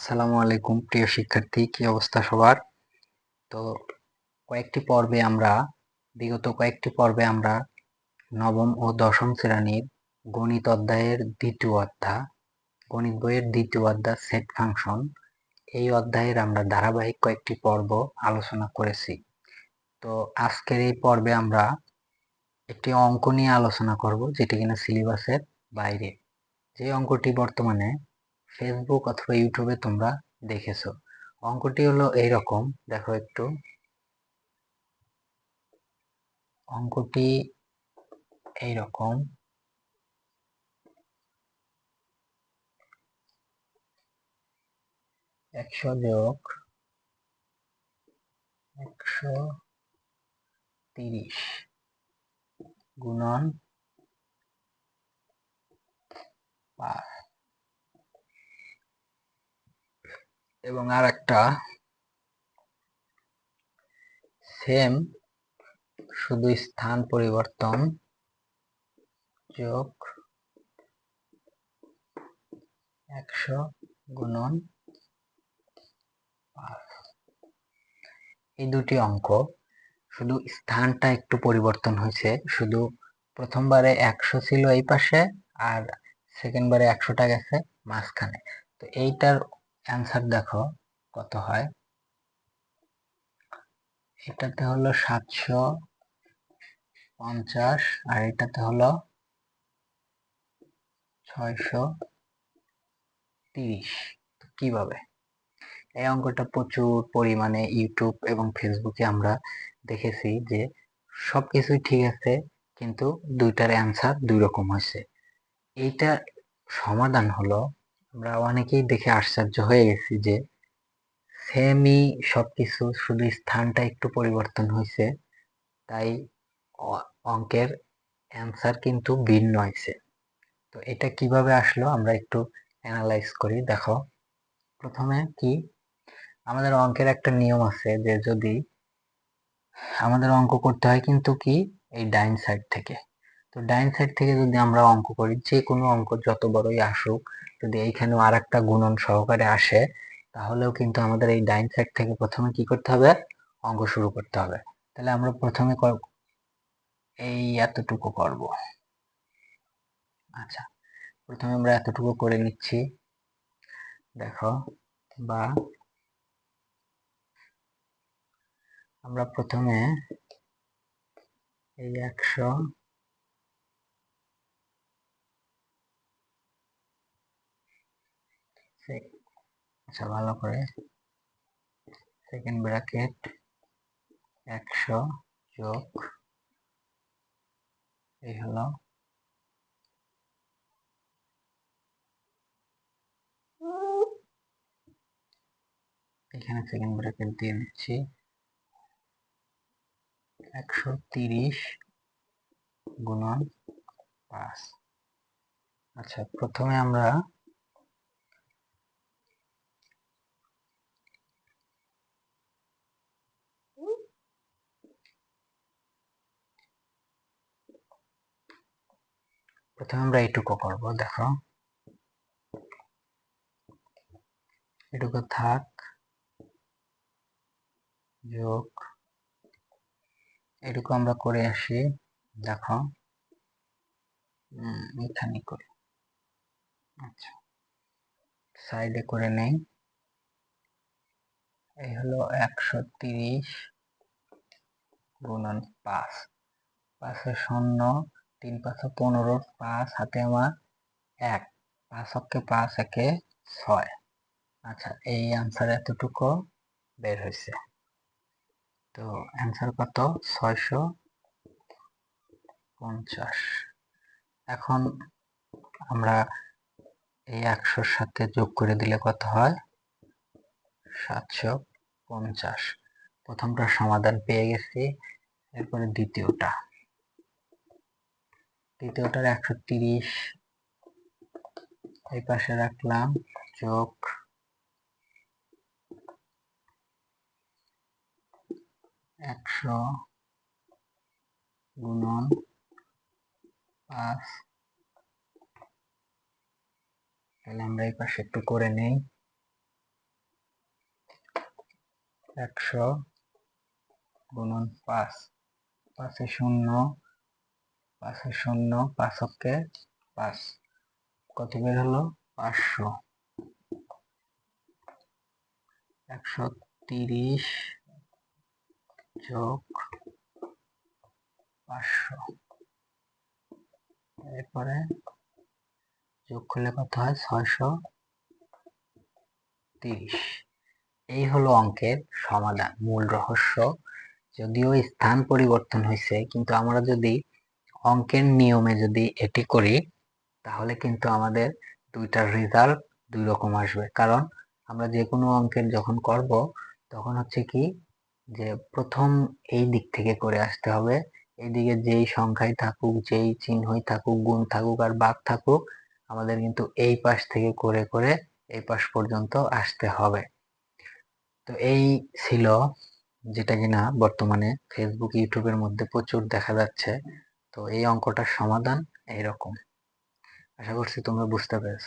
আসসালামু আলাইকুম, প্রিয় শিক্ষার্থী, কি অবস্থা সবার? তো কয়েকটি পর্বে আমরা, বিগত কয়েকটি পর্বে আমরা নবম ও দশম শ্রেণির গণিত অধ্যায়ের দ্বিতীয় অধ্যায়, গণিত বইয়ের দ্বিতীয় অধ্যায় সেট ফাংশন এই অধ্যায়ের আমরা ধারাবাহিক কয়েকটি পর্ব আলোচনা করেছি। তো আজকের এই পর্বে আমরা একটি অঙ্ক নিয়ে আলোচনা করব, যেটি কিনা সিলেবাসের বাইরে। যে অঙ্কটি বর্তমানে ফেসবুক অথবা ইউটিউবে তোমরা দেখেছ। অঙ্কটি হলো এইরকম, দেখো একটু। অঙ্কটি এইরকম। একশো যোগ একশো তিরিশ গুণন পাঁচ। এবং আর একটা সেম শুধু স্থান পরিবর্তন, যোগ একশো গুণন এই দুটি অঙ্ক, শুধু স্থানটা একটু পরিবর্তন হয়েছে, শুধু প্রথমবারে একশো ছিল এই পাশে আর সেকেন্ডবারে একশোটা গেছে মাঝখানে। তো এইটার অ্যান্সার দেখো, কত হয়? এটাতে হলো সাতশো পঞ্চাশ, আর এটাতে হলো ছয়শো তিরিশ। কীভাবে? এই অঙ্কটা প্রচুর পরিমাণে ইউটিউব এবং ফেসবুকে আমরা দেখেছি যে সব কিছুই ঠিক আছে, কিন্তু দুইটার অ্যান্সার দুই রকম হয়েছে এইটা সমাধান হলো আমরা অনেকেই দেখে আশ্চর্য হয়ে গেছি যে সেমই সবকিছু, শুধু স্থানটা একটু পরিবর্তন হয়েছে তাই অঙ্কের অ্যান্সার কিন্তু ভিন্ন হয়েছে তো এটা কীভাবে আসলো আমরা একটু অ্যানালাইজ করি, দেখো। প্রথমে কি, আমাদের অঙ্কের একটা নিয়ম আছে যে যদি আমাদের অঙ্ক করতে হয় কিন্তু কি, এই ডাইন সাইড থেকে। তো ডাইন সাইড থেকে যদি আমরা অঙ্ক করি, যে কোনো অঙ্ক যত বড়ই আসুক, যদি এইখানেও আর একটা গুণন সহকারে আসে, তাহলেও কিন্তু আমাদের এই ডাইন সাইড থেকে প্রথমে কি করতে হবে? অঙ্ক শুরু করতে হবে। তাহলে আমরা প্রথমে এই এতটুকু করব। আচ্ছা প্রথমে আমরা এতটুকু করে নিচ্ছি। দেখো, বা আমরা প্রথমে এই একশো আচ্ছা ভালো করে। সেকেন্ড ব্র্যাকেট একশো যোগ, এই হলো। এখানে সেকেন্ড ব্র্যাকেট দিয়ে দিচ্ছি। একশো তিরিশ গুণন পাঁচ। আচ্ছা প্রথমে আমরা প্রথমে আমরা এইটুকু করব, দেখো। এটুকু থাক, যোগ, এটুকু আমরা করে আসি, দেখো। এখানে করি। আচ্ছা সাইডে করে নেই। এই হলো একশো তিরিশ গুণন পাঁচ। পাঁচের শূন্য তিন পাঁচ পনেরো পাঁচ হাতে আমার এক, পাঁচ অক্ষে পাঁচ একে ছয়। আচ্ছা এই আনসার এতটুকু বের হয়েছে তো অ্যান্সার কত? ছয়শো পঞ্চাশ। এখন আমরা এই একশোর সাথে যোগ করে দিলে কত হয়? সাতশো পঞ্চাশ। প্রথমটা সমাধান পেয়ে গেছি, এরপরে দ্বিতীয়টা। দ্বিতীয়টার একশো তিরিশ। এই পাশে রাখলাম যোগ একশো গুণন পাঁচ। তাহলে আমরা এই পাশে একটু করে নেই। একশো গুণন পাঁচ। পাঁচে শূন্য। পাঁচে শূন্য, পাঁচ অক্ষে পাঁচ। কত বের হলো? পাঁচশো। একশো তিরিশ যোগ পাঁচশো। এরপরে যোগ করলে কত হয়? ছয়শো তিরিশ। এই হলো অঙ্কের সমাধান, মূল রহস্য। যদিও স্থান পরিবর্তন হয়েছে, কিন্তু আমরা যদি অঙ্কের নিয়মে যদি এটি করি, তাহলে কিন্তু আমাদের দুইটার রেজাল্ট দুই রকম আসবে। কারণ আমরা যে কোনো অঙ্কের যখন করব, তখন হচ্ছে কি যে প্রথম এই দিক থেকে করে আসতে হবে। এইদিকে যেই সংখ্যায় থাকুক, যেই চিহ্নই থাকুক, গুণ থাকুক আর বাঘ থাকুক, আমাদের কিন্তু এই পাশ থেকে করে করে এই পাশ পর্যন্ত আসতে হবে। তো এই ছিল যেটা কিনা বর্তমানে ফেসবুক ইউটিউবের মধ্যে প্রচুর দেখা যাচ্ছে। তো এই অঙ্কটার সমাধান এইরকম। আশা করছি তোমরা বুঝতে পেরেছ।